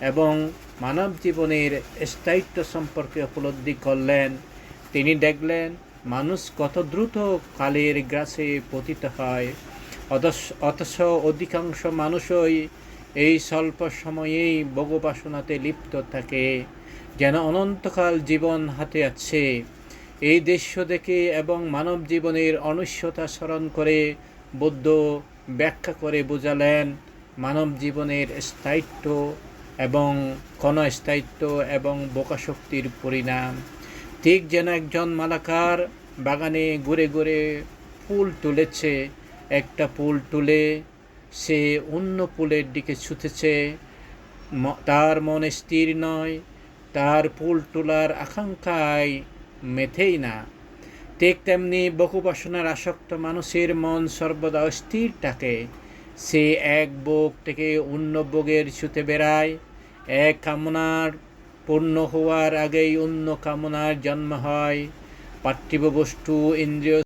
এবং মানব জীবনের স্থায়িত্ব সম্পর্কে উপলব্ধি করলেন। তিনি দেখলেন, মানুষ কত দ্রুত কালের গ্রাসে পতিত হয়। অথচ অধিকাংশ মানুষই এই স্বল্প সময়েই ভোগবাসনাতে লিপ্ত থাকে, যেন অনন্তকাল জীবন হাতে আছে। এই দৃশ্য দেখে এবং মানব জীবনের অনিশ্চয়তা স্মরণ করে বৌদ্ধ ব্যাখ্যা করে বোঝালেন, মানব জীবনের স্থায়িত্ব এবং ক্ষণস্থায়িত্ব এবং বোকাশক্তির পরিণাম। ঠিক যেন একজন মালাকার বাগানে ঘুরে ঘুরে ফুল তুলেছে। একটা ফুল তুলে সে অন্য ফুলের দিকে ছুটেছে তার মন স্থির নয়, তার ফুল তোলার আকাঙ্ক্ষায় মেথেই না। ঠিক তেমনি বহুবাসনার আসক্ত মানুষের মন সর্বদা অস্থির থাকে। সে এক ভোগ থেকে অন্য ভোগের ছুতে বেড়ায়। এক কামনার পূর্ণ হওয়ার আগেই অন্য কামনার জন্ম হয়। পার্থিব বস্তু ইন্দ্রিয়